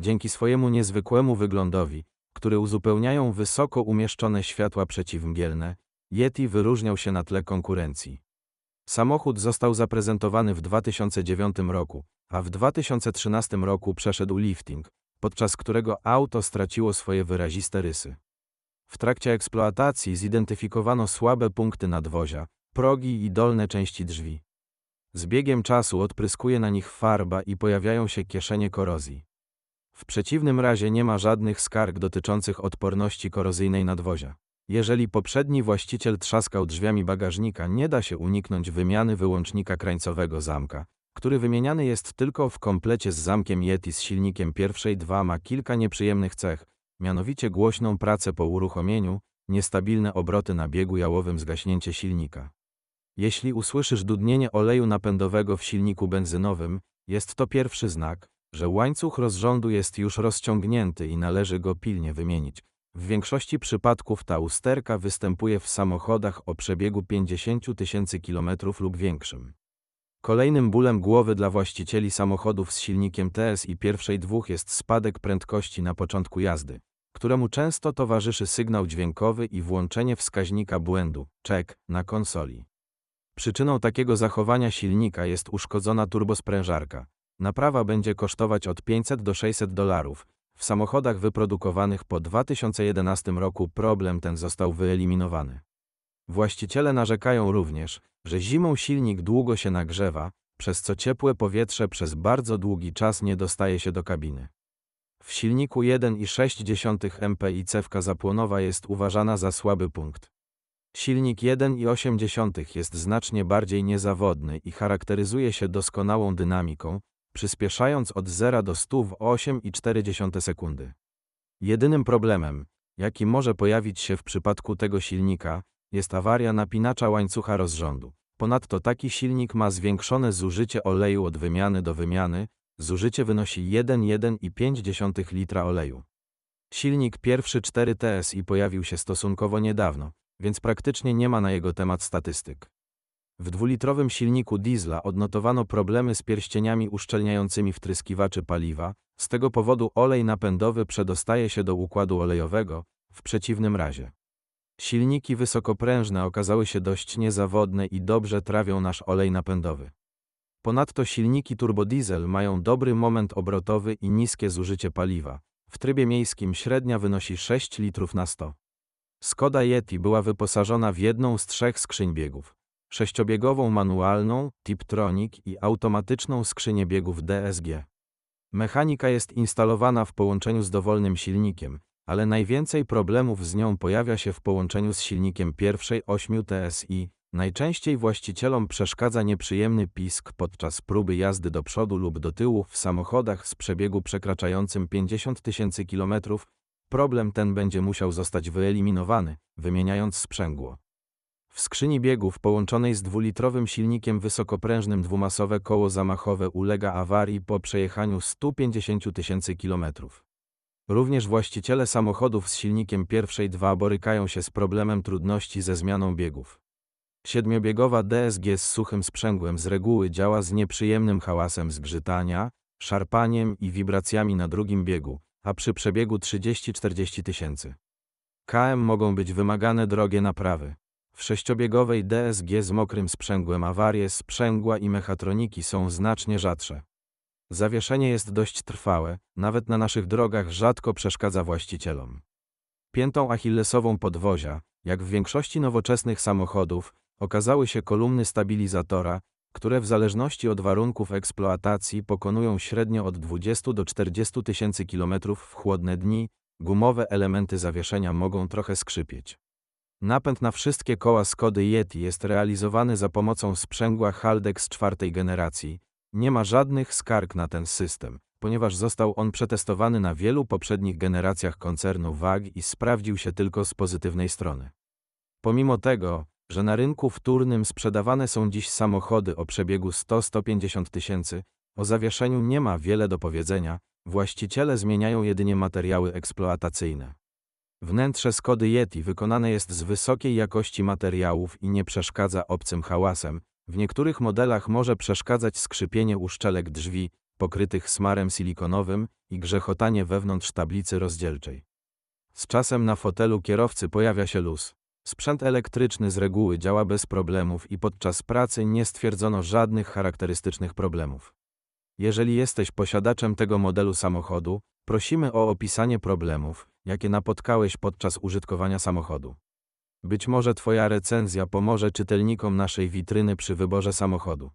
Dzięki swojemu niezwykłemu wyglądowi, który uzupełniają wysoko umieszczone światła przeciwmgielne, Yeti wyróżniał się na tle konkurencji. Samochód został zaprezentowany w 2009 roku, a w 2013 roku przeszedł lifting, podczas którego auto straciło swoje wyraziste rysy. W trakcie eksploatacji zidentyfikowano słabe punkty nadwozia, progi i dolne części drzwi. Z biegiem czasu odpryskuje na nich farba i pojawiają się kieszenie korozji. W przeciwnym razie nie ma żadnych skarg dotyczących odporności korozyjnej nadwozia. Jeżeli poprzedni właściciel trzaskał drzwiami bagażnika, nie da się uniknąć wymiany wyłącznika krańcowego zamka, który wymieniany jest tylko w komplecie z zamkiem Yeti z silnikiem pierwszej 2 ma kilka nieprzyjemnych cech, mianowicie głośną pracę po uruchomieniu, niestabilne obroty na biegu jałowym zgaśnięcie silnika. Jeśli usłyszysz dudnienie oleju napędowego w silniku benzynowym, jest to pierwszy znak, że łańcuch rozrządu jest już rozciągnięty i należy go pilnie wymienić. W większości przypadków ta usterka występuje w samochodach o przebiegu 50 tysięcy km lub większym. Kolejnym bólem głowy dla właścicieli samochodów z silnikiem TSI pierwszej dwóch jest spadek prędkości na początku jazdy, któremu często towarzyszy sygnał dźwiękowy i włączenie wskaźnika błędu, check, na konsoli. Przyczyną takiego zachowania silnika jest uszkodzona turbosprężarka. Naprawa będzie kosztować od 500 do 600 dolarów. W samochodach wyprodukowanych po 2011 roku problem ten został wyeliminowany. Właściciele narzekają również, że zimą silnik długo się nagrzewa, przez co ciepłe powietrze przez bardzo długi czas nie dostaje się do kabiny. W silniku 1,6 MPI cewka zapłonowa jest uważana za słaby punkt. Silnik 1,8 jest znacznie bardziej niezawodny i charakteryzuje się doskonałą dynamiką, przyspieszając od 0 do 100 w 8,4 sekundy. Jedynym problemem, jaki może pojawić się w przypadku tego silnika, jest awaria napinacza łańcucha rozrządu. Ponadto taki silnik ma zwiększone zużycie oleju od wymiany do wymiany, zużycie wynosi 1,1,5 litra oleju. Silnik pierwszy 4 TSI pojawił się stosunkowo niedawno, więc praktycznie nie ma na jego temat statystyk. W dwulitrowym silniku diesla odnotowano problemy z pierścieniami uszczelniającymi wtryskiwaczy paliwa, z tego powodu olej napędowy przedostaje się do układu olejowego, w przeciwnym razie. Silniki wysokoprężne okazały się dość niezawodne i dobrze trawią nasz olej napędowy. Ponadto silniki turbodiesel mają dobry moment obrotowy i niskie zużycie paliwa. W trybie miejskim średnia wynosi 6 litrów na 100. Skoda Yeti była wyposażona w jedną z trzech skrzyń biegów. Sześciobiegową manualną, Tiptronic i automatyczną skrzynię biegów DSG. Mechanika jest instalowana w połączeniu z dowolnym silnikiem, ale najwięcej problemów z nią pojawia się w połączeniu z silnikiem pierwszej 8 TSI. Najczęściej właścicielom przeszkadza nieprzyjemny pisk podczas próby jazdy do przodu lub do tyłu w samochodach z przebiegu przekraczającym 50 tysięcy kilometrów. Problem ten będzie musiał zostać wyeliminowany, wymieniając sprzęgło. W skrzyni biegów połączonej z dwulitrowym silnikiem wysokoprężnym dwumasowe koło zamachowe ulega awarii po przejechaniu 150 tysięcy kilometrów. Również właściciele samochodów z silnikiem pierwszej 2 borykają się z problemem trudności ze zmianą biegów. Siedmiobiegowa DSG z suchym sprzęgłem z reguły działa z nieprzyjemnym hałasem zgrzytania, szarpaniem i wibracjami na drugim biegu, a przy przebiegu 30-40 tysięcy. KM mogą być wymagane drogie naprawy. W sześciobiegowej DSG z mokrym sprzęgłem awarie sprzęgła i mechatroniki są znacznie rzadsze. Zawieszenie jest dość trwałe, nawet na naszych drogach rzadko przeszkadza właścicielom. Piętą achillesową podwozia, jak w większości nowoczesnych samochodów, okazały się kolumny stabilizatora, które w zależności od warunków eksploatacji pokonują średnio od 20 do 40 tysięcy kilometrów w chłodne dni, gumowe elementy zawieszenia mogą trochę skrzypieć. Napęd na wszystkie koła Skody Yeti jest realizowany za pomocą sprzęgła Haldex czwartej generacji. Nie ma żadnych skarg na ten system, ponieważ został on przetestowany na wielu poprzednich generacjach koncernu WAG i sprawdził się tylko z pozytywnej strony. Pomimo tego, że na rynku wtórnym sprzedawane są dziś samochody o przebiegu 100-150 tysięcy, o zawieszeniu nie ma wiele do powiedzenia, właściciele zmieniają jedynie materiały eksploatacyjne. Wnętrze Skody Yeti wykonane jest z wysokiej jakości materiałów i nie przeszkadza obcym hałasem. W niektórych modelach może przeszkadzać skrzypienie uszczelek drzwi, pokrytych smarem silikonowym i grzechotanie wewnątrz tablicy rozdzielczej. Z czasem na fotelu kierowcy pojawia się luz. Sprzęt elektryczny z reguły działa bez problemów i podczas pracy nie stwierdzono żadnych charakterystycznych problemów. Jeżeli jesteś posiadaczem tego modelu samochodu, prosimy o opisanie problemów, jakie napotkałeś podczas użytkowania samochodu. Być może Twoja recenzja pomoże czytelnikom naszej witryny przy wyborze samochodu.